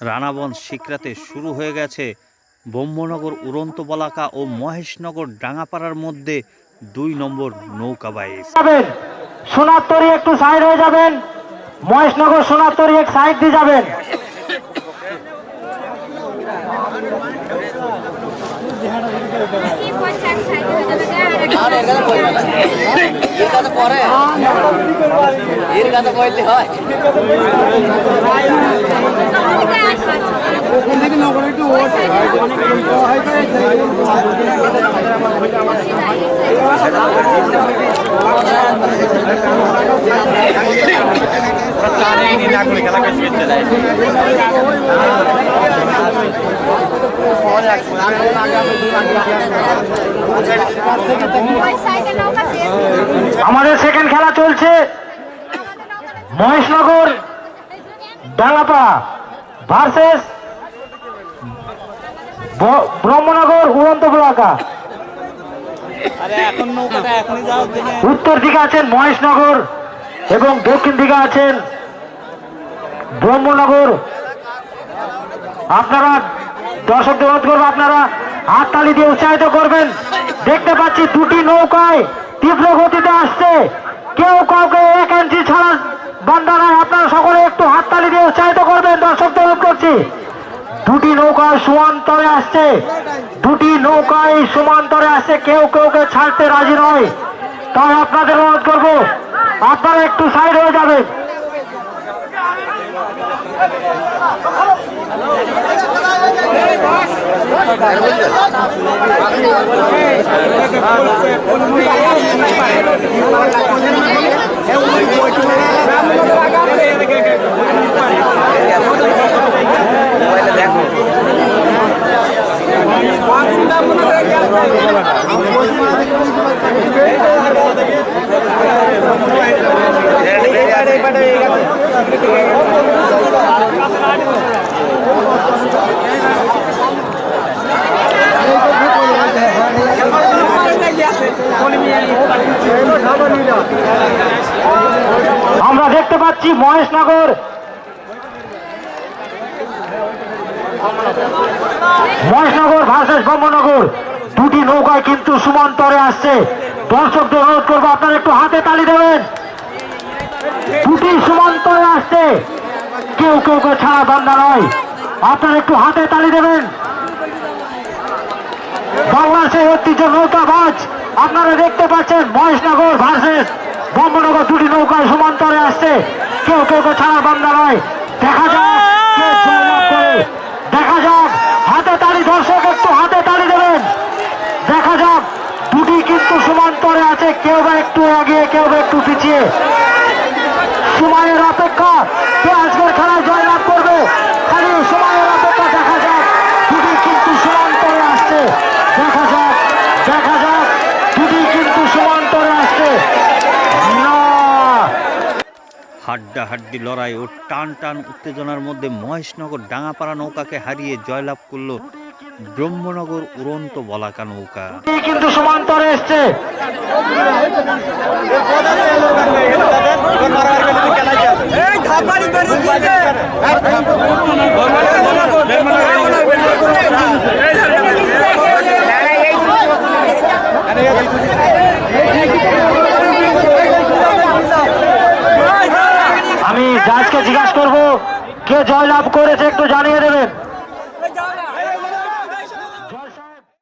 রানাবন শিকরাতে শুরু হয়ে গেছে ব্রহ্মনগর উড়ন্ত বলাকা ও মহেশনগর ডাঙ্গাপাড়ার মধ্যে দুই নম্বর নৌকা যাবেন সোনারতরি একটু সাইড হয়ে যাবেন মহেশনগর সোনারতরি এক সাইড দিয়ে যাবেন। এর কথা পরে এর কথা বলতে হয় ওই সাইডে নৌকা শেষ আমাদের সেকেন্ড খেলা চলছে। মহেশনগর ডাঙ্গাপাড়া ভার্সেস ব্রহ্মনগর উড়ন্ত বলাকা। উত্তর দিকে আছেন মহেশনগর এবং দক্ষিণ দিকে আছেন ব্রহ্মনগর। আপনারা দর্শক অনুরোধ করব, আপনারা হাততালি দিয়ে উৎসাহিত করবেন। দেখতে পাচ্ছি দুটি নৌকায় তীব্র গতিতে আসছে কেউ কাউকে এক ইঞ্চি ছাড়া বান্দা নয় আপনারা সকলে একটু হাততালি দিয়ে উৎসাহিত করবেন দর্শকদের অনুরোধ করছি দুটি নৌকায় সমান্তরে আসছে। দুটি নৌকায় সমান্তরে আসছে। কেউ কেউ কেউকে ছাড়তে রাজি নয়। তাই আপনাদের অনুরোধ করব, আপনারা একটু সাইড হয়ে যাবেন। আমরা দেখতে পাচ্ছি মহেশনগর। মহেশনগর ভার্সেস ব্রহ্মনগর। নৌকায় কিন্তু সমান্তরে আসছে। দর্শকদের অনুরোধ করব, আপনারা একটু হাতে তালি দেবেন। দুটি সমান্তরে আসছে। কেউ কেউ কেউ ছাড়া বান্দা নয়। আপনারা একটু হাতে তালি দেবেন। বাংলাদেশের ঐতিহ্য নৌকাবাজ, আপনারা দেখতে পাচ্ছেন, মহেশনগর ভার্সেস ব্রহ্মনগর দুটি নৌকায় সমান্তরে আসছে। কেউ কেউ কেউ ছাড়া বান্দা নয়। দেখা যাক কে জয়লাভ করে দেখা যাক হাতে তালি দর্শক একটু হাতে তালি দেবেন দেখা যাক দুটি কিন্তু সমান্তরে আছে কেউ বা একটু এগিয়ে, কেউ বা একটু পিছিয়ে। সময়ের অপেক্ষা, কে আজকের খেলায় জয়লাভ করবে? খালি সময়ের অপেক্ষা দেখা যাক। দুটি কিন্তু সমান্তরে আসছে। দেখা যাক দেখা যাক। দুটি কিন্তু সমান্তরে আসছে। হাড্ডা হাড্ডি লড়াই ও টান টান উত্তেজনার মধ্যে মহেশনগর ডাঙ্গাপাড়া নৌকাকে হারিয়ে জয়লাভ করল ব্রহ্মনগর উড়ন্ত বলাকা নৌকা। কিন্তু সমান্তরে এসছে। আমি জাজকে জিজ্ঞাসা করব কে জয়লাভ করেছে একটু জানিয়ে দেবেন।